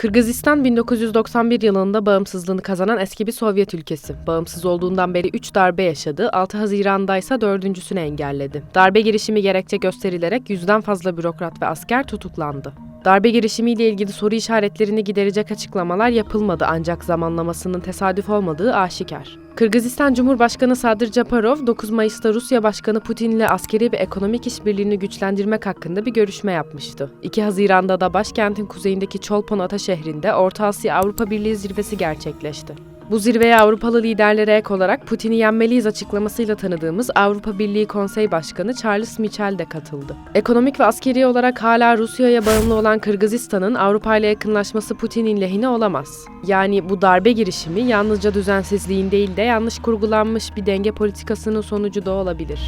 Kırgızistan 1991 yılında bağımsızlığını kazanan eski bir Sovyet ülkesi. Bağımsız olduğundan beri 3 darbe yaşadı, 6 Haziran'da ise dördüncüsünü engelledi. Darbe girişimi gerekçe gösterilerek yüzden fazla bürokrat ve asker tutuklandı. Darbe girişimiyle ilgili soru işaretlerini giderecek açıklamalar yapılmadı ancak zamanlamasının tesadüf olmadığı aşikar. Kırgızistan Cumhurbaşkanı Sadır Japarov, 9 Mayıs'ta Rusya Başkanı Putin ile askeri ve ekonomik işbirliğini güçlendirmek hakkında bir görüşme yapmıştı. 2 Haziran'da da başkentin kuzeyindeki Çolpon Ata şehrinde Orta Asya Avrupa Birliği zirvesi gerçekleşti. Bu zirveye Avrupalı liderlere ek olarak Putin'i yenmeliyiz açıklamasıyla tanıdığımız Avrupa Birliği Konsey Başkanı Charles Michel de katıldı. Ekonomik ve askeri olarak hala Rusya'ya bağımlı olan Kırgızistan'ın Avrupa ile yakınlaşması Putin'in lehine olamaz. Yani bu darbe girişimi yalnızca düzensizliğin değil de yanlış kurgulanmış bir denge politikasının sonucu da olabilir.